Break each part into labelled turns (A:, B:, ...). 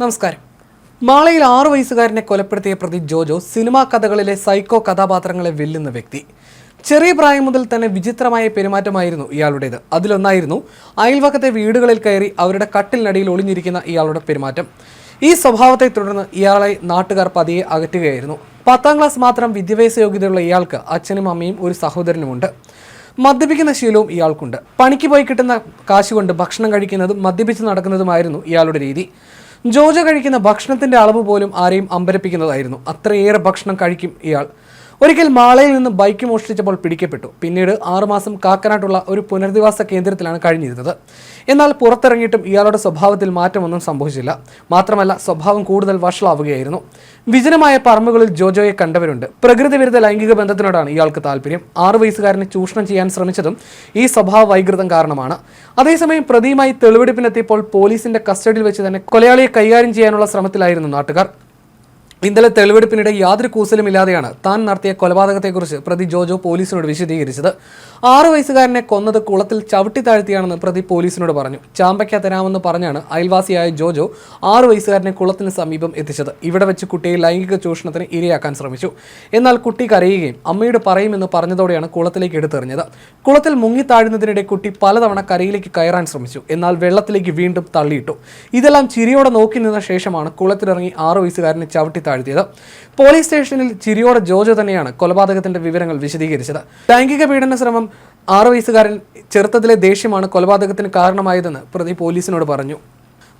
A: നമസ്കാരം. മാളയിൽ ആറു വയസ്സുകാരനെ കൊലപ്പെടുത്തിയ പ്രതി ജോജോ സിനിമാ കഥകളിലെ സൈക്കോ കഥാപാത്രങ്ങളെ വെല്ലുന്ന വ്യക്തി. ചെറിയ പ്രായം മുതൽ തന്നെ വിചിത്രമായ പെരുമാറ്റമായിരുന്നു ഇയാളുടേത്. അതിലൊന്നായിരുന്നു അയൽവക്കത്തെ വീടുകളിൽ കയറി അവരുടെ കട്ടിലിനടിയിൽ ഒളിഞ്ഞിരിക്കുന്ന ഇയാളുടെ പെരുമാറ്റം. ഈ സ്വഭാവത്തെ തുടർന്ന് ഇയാളെ നാട്ടുകാർ പതിയെ അകറ്റുകയായിരുന്നു. പത്താം ക്ലാസ് മാത്രം വിദ്യാഭ്യാസ യോഗ്യതയുള്ള ഇയാൾക്ക് അച്ഛനും അമ്മയും ഒരു സഹോദരനുമുണ്ട്. മദ്യപിക്കുന്ന ശീലവും ഇയാൾക്കുണ്ട്. പണിക്ക് പോയി കിട്ടുന്ന കാശുകൊണ്ട് ഭക്ഷണം കഴിക്കുന്നതും മദ്യപിച്ച് നടക്കുന്നതുമായിരുന്നു ഇയാളുടെ രീതി. ജോജോ കഴിക്കുന്ന ഭക്ഷണത്തിന്റെ അളവ് പോലും ആരെയും അമ്പരപ്പിക്കുന്നതായിരുന്നു. അത്രയേറെ ഭക്ഷണം കഴിക്കും ഇയാൾ. ഒരിക്കൽ മാളയിൽ നിന്ന് ബൈക്ക് മോഷ്ടിച്ചപ്പോൾ പിടിക്കപ്പെട്ടു. പിന്നീട് ആറുമാസം കാക്കനാട്ടുള്ള ഒരു പുനരധിവാസ കേന്ദ്രത്തിലാണ് കഴിഞ്ഞിരുന്നത്. എന്നാൽ പുറത്തിറങ്ങിയിട്ടും ഇയാളുടെ സ്വഭാവത്തിൽ മാറ്റമൊന്നും സംഭവിച്ചില്ല. മാത്രമല്ല സ്വഭാവം കൂടുതൽ വഷളാവുകയായിരുന്നു. വിജനമായ പറമ്പുകളിൽ ജോജോയെ കണ്ടവരുണ്ട്. പ്രകൃതി വിരുദ്ധ ലൈംഗിക ബന്ധത്തിനോടാണ് ഇയാൾക്ക് താല്പര്യം. ആറ് വയസ്സുകാരനെ ചൂഷണം ചെയ്യാൻ ശ്രമിച്ചതും ഈ സ്വഭാവ വൈകൃതം കാരണമാണ്. അതേസമയം പ്രതിയുമായി തെളിവെടുപ്പിനെത്തിയപ്പോൾ പോലീസിന്റെ കസ്റ്റഡിയിൽ വെച്ച് തന്നെ കൊലയാളിയെ കൈകാര്യം ചെയ്യാനുള്ള ശ്രമത്തിലായിരുന്നു നാട്ടുകാർ. ഇന്നലെ തെളിവെടുപ്പിനിടെ യാതൊരു കൂസലുമില്ലാതെയാണ് താൻ നടത്തിയ കൊലപാതകത്തെക്കുറിച്ച് പ്രതി ജോജോ പോലീസിനോട് വിശദീകരിച്ചത്. ആറു വയസ്സുകാരനെ കൊന്നത് കുളത്തിൽ ചവിട്ടി താഴ്ത്തിയാണെന്ന് പ്രതി പോലീസിനോട് പറഞ്ഞു. ചാമ്പയ്ക്ക തരാമെന്ന് പറഞ്ഞാണ് അയൽവാസിയായ ജോജോ ആറു വയസ്സുകാരനെ കുളത്തിന് സമീപം എത്തിച്ചത്. ഇവിടെ വെച്ച് കുട്ടിയെ ലൈംഗിക ചൂഷണത്തിന് ഇരയാക്കാൻ ശ്രമിച്ചു. എന്നാൽ കുട്ടി കരയുകയും അമ്മയോട് പറയുമെന്ന് പറഞ്ഞതോടെയാണ് കുളത്തിലേക്ക് എടുത്തെറിഞ്ഞത്. കുളത്തിൽ മുങ്ങി മുങ്ങിത്താഴുന്നതിനിടെ കുട്ടി പലതവണ കരയിലേക്ക് കയറാൻ ശ്രമിച്ചു. എന്നാൽ വെള്ളത്തിലേക്ക് വീണ്ടും തള്ളിയിട്ടു. ഇതെല്ലാം ചിരിയോടെ നോക്കി നിന്ന ശേഷമാണ് കുളത്തിലിറങ്ങി ആറു വയസ്സുകാരനെ ചവിട്ടി താഴ്ത്തിയത്. പോലീസ് സ്റ്റേഷനിൽ ചിരിയോടെ ജോജോ തന്നെയാണ് കൊലപാതകത്തിന്റെ വിവരങ്ങൾ വിശദീകരിച്ചത്. ലൈംഗിക പീഡന ശ്രമം ആറു വയസ്സുകാരൻ ചെറുത്തതിലെ ദേഷ്യമാണ് കൊലപാതകത്തിന് കാരണമായതെന്ന് പ്രതി പോലീസിനോട് പറഞ്ഞു.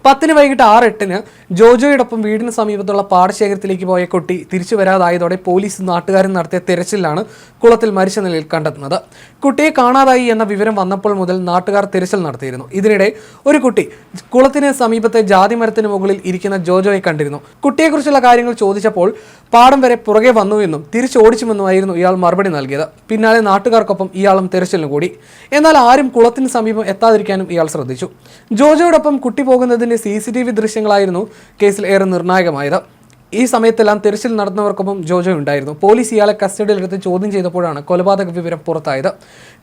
A: പത്തിന് വൈകിട്ട് ആറ് എട്ടിന് ജോജോയോടൊപ്പം വീടിന് സമീപത്തുള്ള പാടശേഖരത്തിലേക്ക് പോയ കുട്ടി തിരിച്ചു വരാതായതോടെ പോലീസ് നാട്ടുകാരും നടത്തിയ തിരച്ചിലാണ് കുളത്തിൽ മരിച്ച നിലയിൽ കണ്ടെത്തുന്നത്. കുട്ടിയെ കാണാതായി എന്ന വിവരം വന്നപ്പോൾ മുതൽ നാട്ടുകാർ തിരച്ചിൽ നടത്തിയിരുന്നു. ഇതിനിടെ ഒരു കുട്ടി കുളത്തിന് സമീപത്തെ ജാതിമരത്തിന് മുകളിൽ ഇരിക്കുന്ന ജോജോയെ കണ്ടിരുന്നു. കുട്ടിയെക്കുറിച്ചുള്ള കാര്യങ്ങൾ ചോദിച്ചപ്പോൾ പാടം വരെ പുറകെ വന്നുവെന്നും തിരിച്ചോടിച്ചുമെന്നുമായിരുന്നു ഇയാൾ മറുപടി നൽകിയത്. പിന്നാലെ നാട്ടുകാർക്കൊപ്പം ഇയാളും തിരച്ചിലിന് കൂടി. എന്നാൽ ആരും കുളത്തിന് സമീപം എത്താതിരിക്കാനും ഇയാൾ ശ്രദ്ധിച്ചു. ജോജോയോടൊപ്പം കുട്ടി പോകുന്നതിന്റെ സി സി ടി വി ദൃശ്യങ്ങളായിരുന്നു കേസിൽ ഏറെ നിർണായകമായത്. ഈ സമയത്തെല്ലാം തിരച്ചിൽ നടന്നവർക്കൊപ്പം ജോജോ ഉണ്ടായിരുന്നു. പോലീസ് ഇയാളെ കസ്റ്റഡിയിലെടുത്ത് ചോദ്യം ചെയ്തപ്പോഴാണ് കൊലപാതക വിവരം പുറത്തായത്.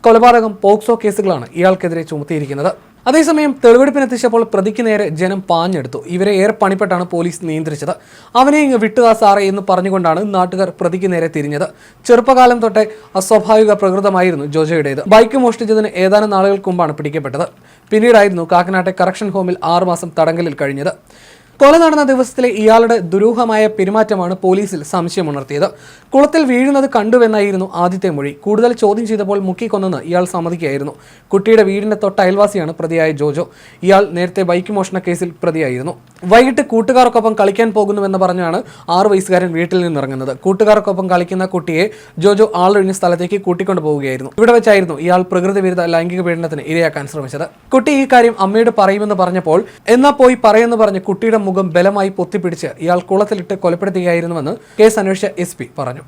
A: കൊലപാതകം പോക്സോ കേസുകളാണ് ഇയാൾക്കെതിരെ ചുമത്തിയിരിക്കുന്നത്. അതേസമയം തെളിവെടുപ്പിനെത്തിച്ചപ്പോൾ പ്രതിക്ക് നേരെ ജനം പാഞ്ഞെടുത്തു. ഇവരെ ഏറെ പണിപ്പെട്ടാണ് പോലീസ് നിയന്ത്രിച്ചത്. അവനെ ഇങ്ങ് വിട്ടുക സാറേ എന്ന് പറഞ്ഞുകൊണ്ടാണ് നാട്ടുകാർ പ്രതിക്ക് നേരെ തിരിഞ്ഞത്. ചെറുപ്പകാലം തൊട്ടേ അസ്വാഭാവിക പ്രകൃതമായിരുന്നു ജോജോയുടേത്. ബൈക്ക് മോഷ്ടിച്ചതിന് ഏതാനും നാളുകൾക്ക് മുമ്പാണ് പിടിക്കപ്പെട്ടത്. പിന്നീടായിരുന്നു കാക്കനാട്ടെ കറക്ഷൻ ഹോമിൽ ആറുമാസം തടങ്കലിൽ കഴിഞ്ഞത്. കൊല നടന്ന ദിവസത്തിലെ ഇയാളുടെ ദുരൂഹമായ പെരുമാറ്റമാണ് പോലീസിൽ സംശയമുണർത്തിയത്. കുളത്തിൽ വീഴുന്നത് കണ്ടുവെന്നായിരുന്നു ആദ്യത്തെ മൊഴി. കൂടുതൽ ചോദ്യം ചെയ്തപ്പോൾ മുക്കിക്കൊന്നെന്ന് ഇയാൾ സമ്മതിക്കുകയായിരുന്നു. കുട്ടിയുടെ വീടിന്റെ തൊട്ട അയൽവാസിയാണ് പ്രതിയായ ജോജോ. ഇയാൾ നേരത്തെ ബൈക്ക് മോഷണ കേസിൽ പ്രതിയായിരുന്നു. വൈകിട്ട് കൂട്ടുകാർക്കൊപ്പം കളിക്കാൻ പോകുന്നുവെന്ന് പറഞ്ഞാണ് ആറു വയസ്സുകാരൻ വീട്ടിൽ നിന്നിറങ്ങുന്നത്. കൂട്ടുകാർക്കൊപ്പം കളിക്കുന്ന കുട്ടിയെ ജോജോ ആളൊഴിഞ്ഞ സ്ഥലത്തേക്ക് കൂട്ടിക്കൊണ്ടു പോവുകയായിരുന്നു. ഇവിടെ വെച്ചായിരുന്നു ഇയാൾ പ്രകൃതി വിരുദ്ധ ലൈംഗിക പീഡനത്തിന് ഇരയാക്കാൻ ശ്രമിച്ചത്. കുട്ടി ഈ കാര്യം അമ്മയോട് പറയുമെന്ന് പറഞ്ഞപ്പോൾ എന്നാ പോയി പറയുമെന്ന് പറഞ്ഞ് കുട്ടിയുടെ മുഖം ബലമായി പൊത്തിപ്പിടിച്ച് ഇയാൾ കുളത്തിലിട്ട് കൊലപ്പെടുത്തുകയായിരുന്നുവെന്ന് കേസ് അന്വേഷിച്ച എസ് പറഞ്ഞു